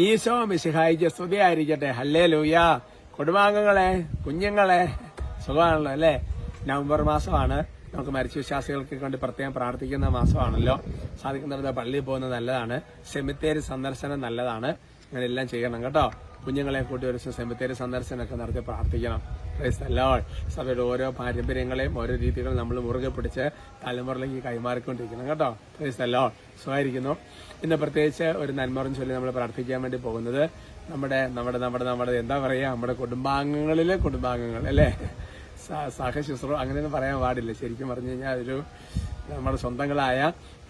ഈശോ മിശിഹായിക്ക് സ്തുതിയായിരിക്കട്ടെ ഹല്ലേ ലൂയ കുടുംബാംഗങ്ങളെ കുഞ്ഞുങ്ങളെ സുഖമാണല്ലോ അല്ലേ? നവംബർ മാസമാണ്. നമുക്ക് മരിച്ച വിശ്വാസികൾക്ക് വേണ്ടി പ്രത്യേകം പ്രാർത്ഥിക്കുന്ന മാസമാണല്ലോ. സാധിക്കുന്നിടത്ത് പള്ളിയിൽ പോകുന്നത് നല്ലതാണ്. സെമിത്തേരി സന്ദർശനം നല്ലതാണ്. അങ്ങനെ എല്ലാം ചെയ്യണം കേട്ടോ. കുഞ്ഞുങ്ങളെ കൂട്ടി ഒരു സെമിത്തേരി സന്ദർശനമൊക്കെ നടത്തി പ്രാർത്ഥിക്കണം. സഭയുടെ ഓരോ പാരമ്പര്യങ്ങളെയും ഓരോ രീതികളും നമ്മൾ മുറുകെ പിടിച്ച് തലമുറയിലേക്ക് കൈമാറിക്കൊണ്ടിരിക്കണം കേട്ടോ. പ്രൈസ് അല്ലോ സുഖമായിരിക്കുന്നു. ഇന്ന് പ്രത്യേകിച്ച് ഒരു നന്മറും ചൊല്ലി നമ്മൾ പ്രാർത്ഥിക്കാൻ വേണ്ടി പോകുന്നത് നമ്മുടെ നമ്മുടെ നമ്മുടെ നമ്മുടെ എന്താ പറയുക നമ്മുടെ കുടുംബാംഗങ്ങളിലെ കുടുംബാംഗങ്ങൾ അല്ലേ? സഹശുശ്രൂ അങ്ങനെയൊന്നും പറയാൻ പാടില്ല. ശരിക്കും പറഞ്ഞു കഴിഞ്ഞാൽ ഒരു നമ്മുടെ സ്വന്തങ്ങളായ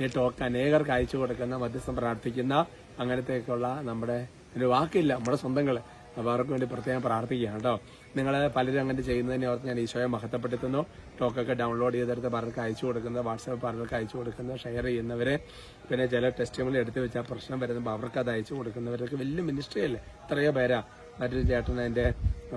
ഈ ടോക്ക് അനേകർക്ക് അയച്ചു കൊടുക്കുന്ന മധ്യസ്ഥം പ്രാർത്ഥിക്കുന്ന അങ്ങനത്തെയൊക്കെയുള്ള നമ്മുടെ ഒരു വാക്കില്ല നമ്മുടെ സ്വന്തങ്ങൾ അപ്പോൾ അവർക്ക് വേണ്ടി പ്രത്യേകം പ്രാർത്ഥിക്കുകയാണ് കേട്ടോ. നിങ്ങൾ പലരും അങ്ങനെ ചെയ്യുന്നതിനെ ഓർത്ത് ഞാൻ ഈശോയെ മഹത്വപ്പെടുത്തുന്നു. ടോക്കൊക്കെ ഡൗൺലോഡ് ചെയ്തെടുത്ത് പലർക്ക് അയച്ചു കൊടുക്കുന്നത് വാട്സാപ്പ് പലർക്ക് അയച്ചു കൊടുക്കുന്നത് ഷെയർ ചെയ്യുന്നവരെ. പിന്നെ ചില ടെസ്റ്റുകൾ എടുത്തു വെച്ചാൽ പ്രശ്നം വരുമ്പോൾ അവർക്ക് അത് അയച്ചു കൊടുക്കുന്നവരൊക്കെ വലിയ മിനിസ്ട്രി അല്ലേ? എത്രയോ പേരാ. മറ്റൊരു ചേട്ടൻ അതിന്റെ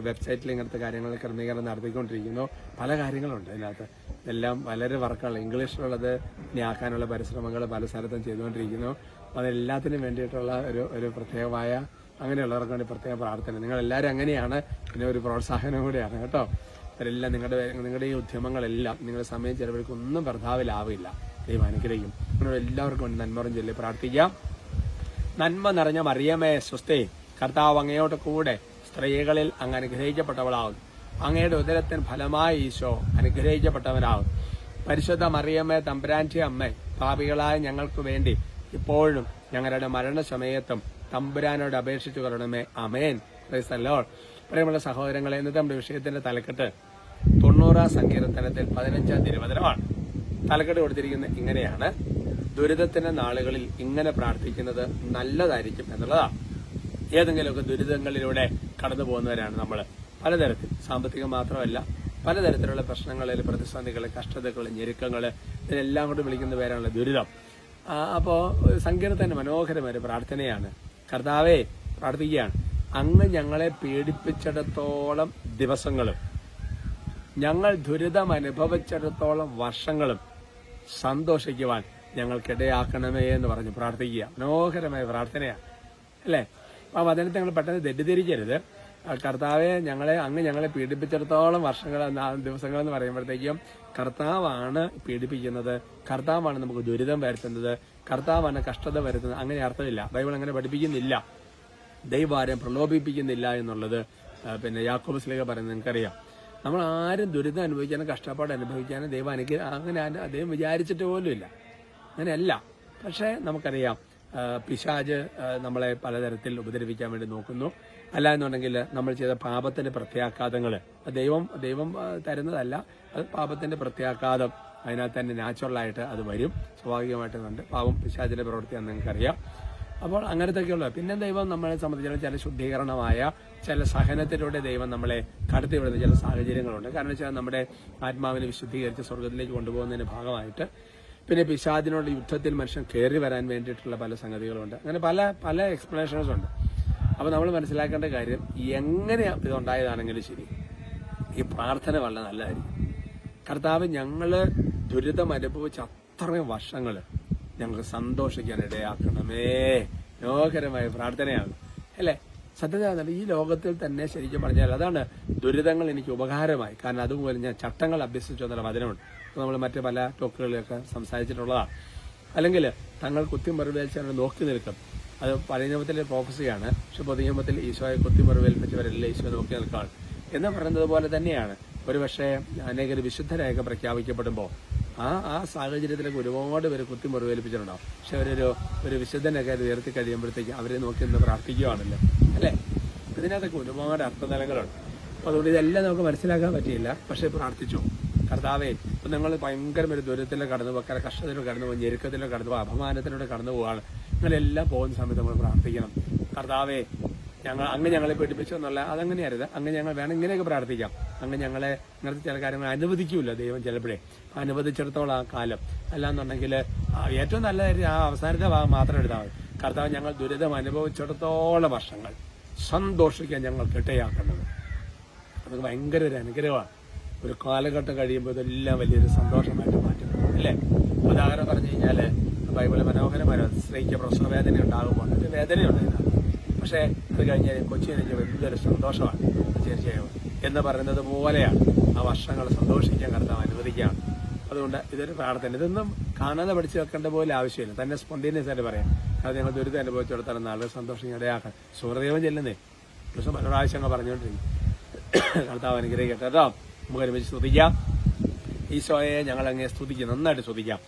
വെബ്സൈറ്റിൽ ഇങ്ങനത്തെ കാര്യങ്ങൾ ക്രമീകരണം നടത്തിക്കൊണ്ടിരിക്കുന്നു. പല കാര്യങ്ങളുണ്ട് അതിനകത്ത്. എല്ലാം വളരെ വർക്കാണ് ഇംഗ്ലീഷിലുള്ളത് ഇനി ആക്കാനുള്ള പരിശ്രമങ്ങൾ പല സ്ഥലത്തും ചെയ്തുകൊണ്ടിരിക്കുന്നു. അതെല്ലാത്തിനും വേണ്ടിയിട്ടുള്ള ഒരു ഒരു പ്രത്യേകമായ അങ്ങനെയുള്ളവർക്ക് വേണ്ടി പ്രത്യേക പ്രാർത്ഥന. നിങ്ങൾ എല്ലാവരും അങ്ങനെയാണ്. പിന്നെ ഒരു പ്രോത്സാഹനം കൂടിയാണ് കേട്ടോ. അവരെല്ലാം നിങ്ങളുടെ നിങ്ങളുടെ ഈ ഉദ്യമങ്ങളെല്ലാം നിങ്ങളുടെ സമയം ചെലവഴിക്കും. ഒന്നും ഭർത്താവിലാവില്ല ദൈവം അനുഗ്രഹിക്കും. അങ്ങനെ എല്ലാവർക്കും വേണ്ടി നന്മറും ചൊല്ലി പ്രാർത്ഥിക്കാം. നന്മ നിറഞ്ഞ മറിയമേ സ്വസ്തേ കർത്താവ് അങ്ങയോട് കൂടെ സ്ത്രീകളിൽ അങ്ങ് അനുഗ്രഹിക്കപ്പെട്ടവളാവും. അങ്ങയുടെ ഉദരത്തിന് ഫലമായി ഈശോ അനുഗ്രഹിക്കപ്പെട്ടവനാവും. പരിശുദ്ധ മറിയമ്മേ തമ്പുരാന്റെ അമ്മ പാപികളായ ഞങ്ങൾക്ക് വേണ്ടി ഇപ്പോഴും ഞങ്ങളുടെ മരണസമയത്തും തമ്പുരാനോട് അപേക്ഷിച്ചു കൊള്ളണമേ. അമേൻ ക്രൈസ്തല്ലോ പ്രിയമുള്ള സഹോദരങ്ങളെ ഇന്നത്തെ നമ്മുടെ വിഷയത്തിന്റെ തലക്കെട്ട് തൊണ്ണൂറാം സങ്കീർത്തനത്തിൽ പതിനഞ്ചാം തിരുവചനമാണ്. തലക്കെട്ട് കൊടുത്തിരിക്കുന്നത് ഇങ്ങനെയാണ്. ദുരിതത്തിന്റെ നാളുകളിൽ ഇങ്ങനെ പ്രാർത്ഥിക്കുന്നത് നല്ലതായിരിക്കും എന്നുള്ളതാണ്. ഏതെങ്കിലുമൊക്കെ ദുരിതങ്ങളിലൂടെ കടന്നു പോകുന്നവരാണ് നമ്മൾ പലതരത്തിൽ സാമ്പത്തികം മാത്രമല്ല പലതരത്തിലുള്ള പ്രശ്നങ്ങളിൽ പ്രതിസന്ധികൾ കഷ്ടതകൾ ഞെരുക്കങ്ങൾ ഇതിനെല്ലാം കൊണ്ട് വിളിക്കുന്ന പേരാണല്ലോ ദുരിതം. ആ, അപ്പോ സങ്കീർത്തന മനോഹരമായ പ്രാർത്ഥനയാണ്. കർത്താവേ പ്രാർത്ഥിക്കുകയാണ്. അങ്ങ് ഞങ്ങളെ പീഡിപ്പിച്ചിടത്തോളം ദിവസങ്ങളും ഞങ്ങൾ ദുരിതം അനുഭവിച്ചിടത്തോളം വർഷങ്ങളും സന്തോഷിക്കുവാൻ ഞങ്ങൾക്കിടയാക്കണമേ എന്ന് പറഞ്ഞ് പ്രാർത്ഥിക്കുക. മനോഹരമായ പ്രാർത്ഥനയാണ്. അല്ലേ? അപ്പൊ അതിനകത്ത് ഞങ്ങൾ പെട്ടെന്ന് തെറ്റിദ്ധരിക്കരുത്. ആ കർത്താവെ ഞങ്ങളെ അങ്ങ് ഞങ്ങളെ പീഡിപ്പിച്ചിടത്തോളം വർഷങ്ങൾ ദിവസങ്ങൾ എന്ന് പറയുമ്പോഴത്തേക്കും കർത്താവാണ് പീഡിപ്പിക്കുന്നത്. കർത്താവാണ് നമുക്ക് ദുരിതം വരുത്തുന്നത്. കർത്താവാണ് കഷ്ടത വരുത്തുന്നത്. അങ്ങനെ അർത്ഥമില്ല. ബൈബിൾ അങ്ങനെ പഠിപ്പിക്കുന്നില്ല. ദൈവാരം പ്രലോഭിപ്പിക്കുന്നില്ല എന്നുള്ളത് പിന്നെ യാക്കോബ് സ്ലേഖ പറയുന്നത് നിങ്ങൾക്കറിയാം. നമ്മൾ ആരും ദുരിതം അനുഭവിക്കാനും കഷ്ടപ്പാട് അനുഭവിക്കാനും ദൈവം അനുഗ്രഹം അങ്ങനെ അദ്ദേഹം വിചാരിച്ചിട്ട് പോലും ഇല്ല അങ്ങനെയല്ല. പക്ഷേ നമുക്കറിയാം പിശാജ് നമ്മളെ പലതരത്തിൽ ഉപദ്രവിക്കാൻ വേണ്ടി നോക്കുന്നു. അല്ല എന്നുണ്ടെങ്കിൽ നമ്മൾ ചെയ്ത പാപത്തിന്റെ പ്രത്യാഘാതങ്ങൾ ദൈവം ദൈവം തരുന്നതല്ല അത് പാപത്തിന്റെ പ്രത്യാഘാതം. അതിനകത്ത് തന്നെ നാച്ചുറലായിട്ട് അത് വരും. സ്വാഭാവികമായിട്ട് പാപം പിശാചിന്റെ പ്രവൃത്തിയാണെന്ന് നിങ്ങൾക്കറിയാം. അപ്പോൾ അങ്ങനത്തെയൊക്കെയുള്ള പിന്നെ ദൈവം നമ്മളെ സംബന്ധിച്ചിടത്തോളം ചില ശുദ്ധീകരണമായ ചില സഹനത്തിലൂടെ ദൈവം നമ്മളെ കടത്തിവിടുന്ന ചില സാഹചര്യങ്ങളുണ്ട്. കാരണം വെച്ചാൽ നമ്മുടെ ആത്മാവിനെ വിശുദ്ധീകരിച്ച് സ്വർഗത്തിലേക്ക് കൊണ്ടുപോകുന്നതിന്റെ ഭാഗമായിട്ട് പിന്നെ പിശാദിനോട് യുദ്ധത്തിൽ മനുഷ്യൻ കയറി വരാൻ വേണ്ടിയിട്ടുള്ള പല സംഗതികളുണ്ട്. അങ്ങനെ പല പല എക്സ്പ്ലനേഷൻസ് ഉണ്ട്. അപ്പോൾ നമ്മൾ മനസ്സിലാക്കേണ്ട കാര്യം എങ്ങനെ ഇതുണ്ടായതാണെങ്കിലും ശരി. ഈ പ്രാർത്ഥന വളരെ നല്ലതായിരിക്കും. കർത്താവ് ഞങ്ങൾ ദുരിതം അനുഭവിച്ച അത്രയും വർഷങ്ങൾ ഞങ്ങൾക്ക് സന്തോഷിക്കാൻ ഇടയാക്കണമേ. മനോഹരമായ പ്രാർത്ഥനയാണ്. അല്ലേ? സത്യത ഈ ലോകത്തിൽ തന്നെ ശരിക്കും പറഞ്ഞാൽ അതാണ് ദുരിതങ്ങൾ എനിക്ക് ഉപകാരമായി. കാരണം അതുപോലെ ഞാൻ ചട്ടങ്ങൾ അഭ്യസിച്ചു എന്നുള്ള വചനമുണ്ട്. നമ്മൾ മറ്റ് പല ടോക്കുകളിലൊക്കെ സംസാരിച്ചിട്ടുള്ളതാണ്. അല്ലെങ്കിൽ തങ്ങൾ കുത്തിമറുവേൽച്ച് നോക്കി നിൽക്കും. അത് പഴയ നിയമത്തിലെ പ്രോഫസിയാണ് പക്ഷെ പുതിയ നിയമത്തിൽ ഈശോയെ കുത്തിമറുവേൽപ്പിച്ചവരെല്ലാം ഈശോ നോക്കി നിൽക്കുകയാണ് എന്ന് പറയുന്നത് പോലെ തന്നെയാണ്. ഒരുപക്ഷെ അനേകർ വിശുദ്ധരായൊക്കെ പ്രഖ്യാപിക്കപ്പെടുമ്പോൾ ആ ആ സാഹചര്യത്തിലൊക്കെ ഒരുപാട് പേര് കുത്തി മുറിവേൽപ്പിച്ചിട്ടുണ്ടാവും പക്ഷെ അവരൊരു ഒരു വിശുദ്ധനൊക്കെ അത് ഉയർത്തി കഴിയുമ്പോഴത്തേക്ക് അവരെ നോക്കി നിന്ന് പ്രാർത്ഥിക്കുകയാണല്ലോ. അല്ലേ? ഇതിനകത്തൊക്കെ ഒരുപാട് അർത്ഥതലങ്ങളുണ്ട്. അപ്പോൾ അതുകൊണ്ട് ഇതെല്ലാം നമുക്ക് മനസ്സിലാക്കാൻ പറ്റിയില്ല. പക്ഷെ പ്രാർത്ഥിച്ചു. കർത്താവേ ഇപ്പൊ നിങ്ങൾ ഭയങ്കര ഒരു ദുരിതത്തിലൂടെ കടന്നു പോകുക കഷ്ടത്തിലൂടെ കടന്നു പോകും ഞെരുക്കത്തിലൂടെ കടന്നു പോകുക അപമാനത്തിലൂടെ കടന്നു പോവാണ് നിങ്ങളെല്ലാം പോകുന്ന സമയത്ത് നമ്മൾ പ്രാർത്ഥിക്കണം. കർത്താവേ ഞങ്ങൾ അങ്ങ് ഞങ്ങളെ പഠിപ്പിച്ചു എന്നുള്ള അതങ്ങനെ അരുത് അങ്ങ് ഞങ്ങൾ വേണം ഇങ്ങനെയൊക്കെ പ്രാർത്ഥിക്കാം. അങ്ങ് ഞങ്ങളെ ഇങ്ങനത്തെ ചില കാര്യങ്ങൾ അനുവദിക്കൂല ദൈവം ചിലപ്പോഴേ. അനുവദിച്ചിടത്തോളം ആ കാലം. അല്ലാന്നുണ്ടെങ്കിൽ ഏറ്റവും നല്ല കാര്യം ആ അവസാനത്തെ ഭാഗം മാത്രം എടുത്താൽ മതി. കർത്താവ് ഞങ്ങൾ ദുരിതം അനുഭവിച്ചിടത്തോളം വർഷങ്ങൾ സന്തോഷിക്കാൻ ഞങ്ങൾ കിട്ടയാക്കുന്നത്. നമുക്ക് ഭയങ്കര ഒരു അനുഗ്രഹമാണ്. ഒരു കാലഘട്ടം കഴിയുമ്പോൾ ഇതെല്ലാം വലിയൊരു സന്തോഷമായിട്ട് മാറ്റുന്നു അല്ലേ? ഉദാഹരണം പറഞ്ഞു കഴിഞ്ഞാൽ ബൈബിൾ മനോഹരമായ സ്ത്രീക്ക് പ്രശ്ന വേദന ഉണ്ടാകുമ്പോൾ ഒരു വേദനയുണ്ട് ഇതിനകത്ത്. പക്ഷേ അത് കഴിഞ്ഞാൽ കൊച്ചി എനിക്ക് വലിയൊരു സന്തോഷമാണ് തീർച്ചയായും. എന്ന് പറയുന്നത് പോലെയാണ്. ആ വർഷങ്ങൾ സന്തോഷിക്കാൻ കടത്താൻ അനുവദിക്കുകയാണ്. അതുകൊണ്ട് ഇതൊരു പ്രാർത്ഥന. ഇതൊന്നും കാണാതെ പഠിച്ചു വെക്കേണ്ട പോലെ ആവശ്യമില്ല. തന്നെ സ്പോണ്ടേനിയസ് ആയിട്ട് പറയാം. അത് ഞങ്ങൾ ദുരിതം അനുഭവിച്ചിടത്തോളം നാളെ സന്തോഷം ഇടയാക്കാൻ സൂര്യദേവൻ ചെല്ലുന്നേ. ദിവസം പല പ്രാവശ്യം അങ്ങ് പറഞ്ഞുകൊണ്ടിരിക്കും കർത്താവ് അനുഗ്രഹിക്കട്ടെ കേട്ടോ. നമുക്ക് ഒരുമിച്ച് ശ്രദ്ധിക്കാം ഈശോയെ ഞങ്ങൾ അങ്ങേ സ്തുതിക്കും. നന്നായിട്ട് ശ്രദ്ധിക്കാം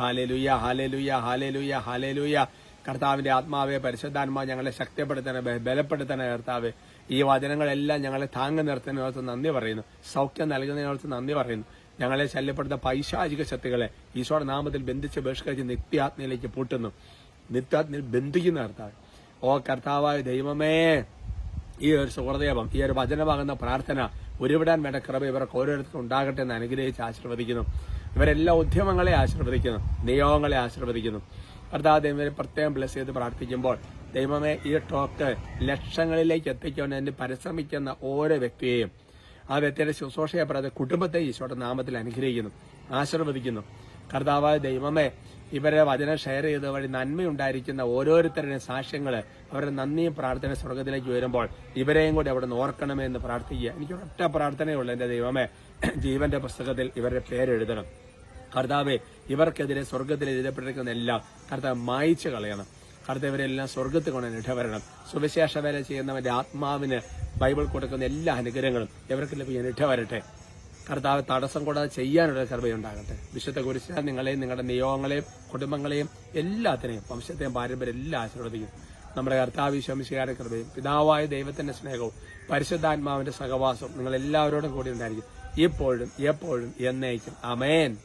ഹാലേലുയ്യ ഹാലേലുയ്യ ഹാലേലുയ്യ ഹാലേലുയ്യ കർത്താവിന്റെ ആത്മാവെ പരിശുദ്ധാത്മാ ഞങ്ങളെ ശക്തിപ്പെടുത്തണേ ബലപ്പെടുത്തണേ കർത്താവ്. ഈ വചനങ്ങളെല്ലാം ഞങ്ങളെ താങ്ങി നിർത്തുന്നതിനോർത്ത് നന്ദി പറയുന്നു. സൗഖ്യം നൽകുന്നതിനോർത്ത് നന്ദി പറയുന്നു. ഞങ്ങളെ ശല്യപ്പെടുത്ത പൈശാചിക ശക്തികളെ ഈശോയുടെ നാമത്തിൽ ബന്ധിച്ച് ബഹിഷ്കരിച്ച് നിത്യാത്മയിലേക്ക് പൂട്ടുന്നു. നിത്യാത്മയിൽ ബന്ധിക്കുന്ന കർത്താവ്. ഓ കർത്താവായ ദൈവമേ ഈ ഒരു സുഹൃദേവം ഈ ഒരു വചനമാകുന്ന പ്രാർത്ഥന ഉരുവിടാൻ വേണ്ട കൃപ ഇവർക്ക് ഓരോരുത്തർക്കും ഉണ്ടാകട്ടെ എന്ന് അനുഗ്രഹിച്ച് ആശീർവദിക്കുന്നു. ഇവരെല്ലാ ഉദ്യമങ്ങളെ ആശീർവദിക്കുന്നു. നിയോഗങ്ങളെ ആശീർവദിക്കുന്നു. കർത്താവ് ദൈവം പ്രത്യേകം ബ്ലസ് ചെയ്ത് പ്രാർത്ഥിക്കുമ്പോൾ ദൈവമേ ഈ ടോക്ക് ലക്ഷങ്ങളിലേക്ക് എത്തിക്കാൻ എന്നെ പരിശ്രമിക്കുന്ന ഓരോ വ്യക്തിയെയും ആ വ്യക്തിയുടെ ശുശ്രൂഷയെ പറയാതെ കുടുംബത്തെ ഈശോയുടെ നാമത്തിൽ അനുഗ്രഹിക്കുന്നു ആശീർവദിക്കുന്നു. കർത്താവായ ദൈവമേ ഇവരെ വചനം ഷെയർ ചെയ്ത വഴി നന്മയുണ്ടായിരിക്കുന്ന ഓരോരുത്തരുടെയും സാക്ഷ്യങ്ങൾ അവരുടെ നന്ദിയും പ്രാർത്ഥന സ്വർഗത്തിലേക്ക് വരുമ്പോൾ ഇവരെയും കൂടി അവിടെ നിന്ന് ഓർക്കണമേ എന്ന് പ്രാർത്ഥിക്കുക. എനിക്ക് ഒറ്റ പ്രാർത്ഥനയുള്ളൂ എന്റെ ദൈവമേ. ജീവന്റെ പുസ്തകത്തിൽ ഇവരുടെ പേരെഴുതണം കർത്താവെ ഇവർക്കെതിരെ സ്വർഗത്തിൽ എഴുതപ്പെട്ടിരിക്കുന്ന എല്ലാം കർത്താവ് മായിച്ചു കളയണം. കർത്താവരെല്ലാം സ്വർഗത്തിൽ കൊണ്ട് ഇടവരണം സുവിശേഷ വേല ചെയ്യുന്നവന്റെ ആത്മാവിന് ബൈബിൾ കൊടുക്കുന്ന എല്ലാ അനുഗ്രഹങ്ങളും ഇവർക്ക് ലഭിക്കാൻ ഇടവരട്ടെ കർത്താവ് തടസ്സം കൂടാതെ ചെയ്യാനുള്ള കൃപയുണ്ടാകട്ടെ വിശുദ്ധ കുരിശ നിങ്ങളെയും നിങ്ങളുടെ നിയോഗങ്ങളെയും കുടുംബങ്ങളെയും എല്ലാത്തിനെയും വംശത്തെയും പാരമ്പര്യം എല്ലാം ആശീർവദിക്കും. നമ്മുടെ കർത്താവ് ശമിശികാരുടെ കൃപയും പിതാവായ ദൈവത്തിന്റെ സ്നേഹവും പരിശുദ്ധാത്മാവിന്റെ സഹവാസവും നിങ്ങൾ എല്ലാവരോടും കൂടി ഉണ്ടായിരിക്കും. ഇപ്പോഴും എപ്പോഴും എന്നേക്കും. അമേൻ